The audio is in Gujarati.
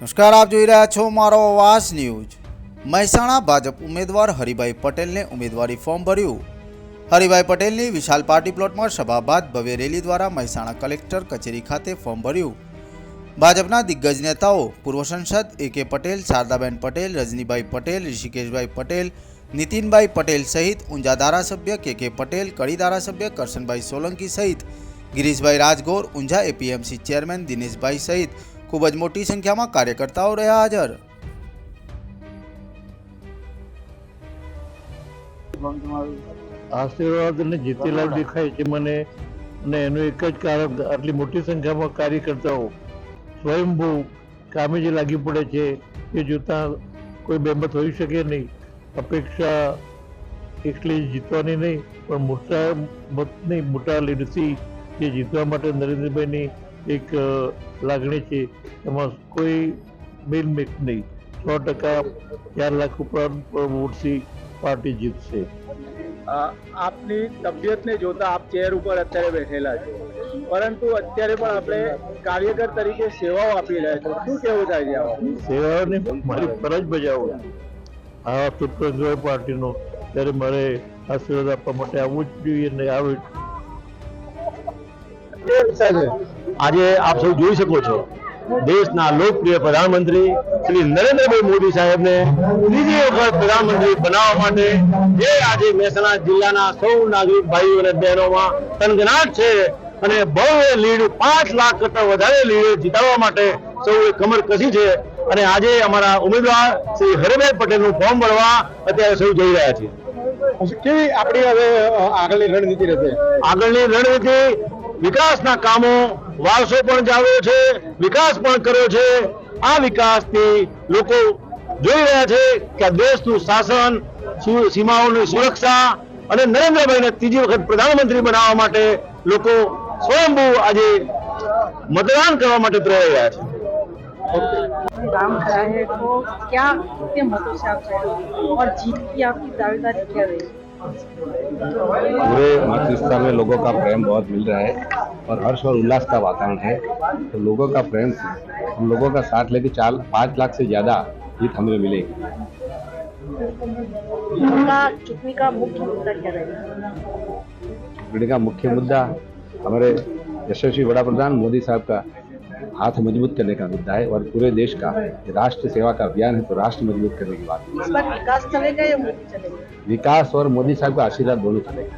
નમસ્કાર, આપ જોઈ રહ્યા છો મારો અવાજ ન્યૂઝ. મહેસાણા ભાજપ ઉમેદવાર હરિભાઈ પટેલને ઉમેદવારી ફોર્મ ભર્યું. હરિભાઈ પટેલની વિશાલ પાર્ટી પ્લોટમાં સભા બાદ ભવ્ય રેલી દ્વારા મહેસાણા કલેક્ટર કચેરી ખાતે ફોર્મ ભર્યું. ભાજપના દિગ્ગજ નેતાઓ પૂર્વ સંસદ એ કે પટેલ, શારદાબેન પટેલ, રજનીભાઈ પટેલ, ઋષિકેશભાઈ પટેલ, નીતિનભાઈ પટેલ સહિત ઊંઝા ધારાસભ્ય કે કે પટેલ, કડી ધારાસભ્ય કરશનભાઈ સોલંકી સહિત ગિરીશભાઈ રાજગોર, ઊંઝા એપીએમસી ચેરમેન દિનેશભાઈ સહિત ખૂબ જ મોટી સંખ્યામાં કાર્યકર્તાઓ રહ્યા હાજર. આશીર્વાદ અને જીતેલા દેખાય છે મને અને એનું એક જ કારણ આટલી મોટી સંખ્યામાં કાર્યકર્તાઓ સ્વયંભૂ કામે જે લાગી પડે છે, એ જોતા કોઈ બેમત હોઈ શકે નહીં. અપેક્ષા એકલી જીતવાની નહીં, પણ મોટા મતની મોટા લીડથી જે જીતવા માટે નરેન્દ્રભાઈની એક લાગણી છે. એમાં કોઈ મેલમેક નહીં. સો ટકા ચાર લાખ ઉપર વોટથી પાર્ટી જીતશે. આપની તબિયતને જોતા આપ ચેર ઉપર અત્યારે બેઠેલા છો. પરંતુ અત્યારે પણ આપણે કાર્યકર તરીકે સેવાઓ આપી રહ્યા છો. શું કેવું થાય છે સેવાઓની મારી ફરજ બજાવું. આવા સુપ્રજોય પાર્ટીનો. ત્યારે મારે આશીર્વાદ આપવા માટે આવવું જ જોઈએ ને આવે આજે આપ સૌ જોઈ શકો છો દેશના લોકપ્રિય પ્રધાનમંત્રી શ્રી નરેન્દ્રભાઈ મોદી સાહેબને ત્રીજી વખત પ્રધાનમંત્રી બનાવવા માટે જે આજે મહેસાણા જિલ્લાના સૌ નાગરિક ભાઈઓ અને બહેનોમાં તનગનાટ છે અને ભવ્ય લીડ પાંચ લાખ કરતા વધારે લીડ જીતાડવા માટે સૌએ કમર કસી છે. અને આજે અમારા ઉમેદવાર શ્રી હરિભાઈ પટેલનું ફોર્મ ભરવા અત્યારે સૌ જઈ રહ્યા છે કેવી આપણી હવે આગળની રણનીતિ રહેશે? આગળની રણનીતિ વિકાસના કામો વારસો પણ જાળવ્યો છે વિકાસ પણ કર્યો છે આ વિકાસથી લોકો જોઈ રહ્યા છે કે આ દેશનું શાસન સુ- સીમાઓની સુરક્ષા અને નરેન્દ્રભાઈને ત્રીજી વખત પ્રધાનમંત્રી બનાવવા માટે લોકો સ્વયંભૂ આજે મતદાન કરવા માટે પ્રેરાઈ રહ્યા છે काम करा है तो क्या कितने मतों से आप चुने और जीत की आपकी दावेदारी क्या रही पूरे मत में लोगों का प्रेम बहुत मिल रहा है और हर्ष और उल्लास का वातावरण है। तो लोगों का प्रेम हम लोगों का साथ लेके चार पाँच लाख से ज़्यादा जीत हमें मिलेगी। का मुख्य मुद्दा क्या रहेगा? का मुख्य मुद्दा हमारे यशस्वी बड़ा प्रधान मोदी साहब का हाथ मज़बूत करने का मुद्दा है और पूरे देश का राष्ट्र सेवा का अभियान है तो राष्ट्र मज़बूत करने की बात है विकास चलेगा या मोदी चलेगा? विकास और मोदी साहब का आशीर्वाद दोनों चलेगा।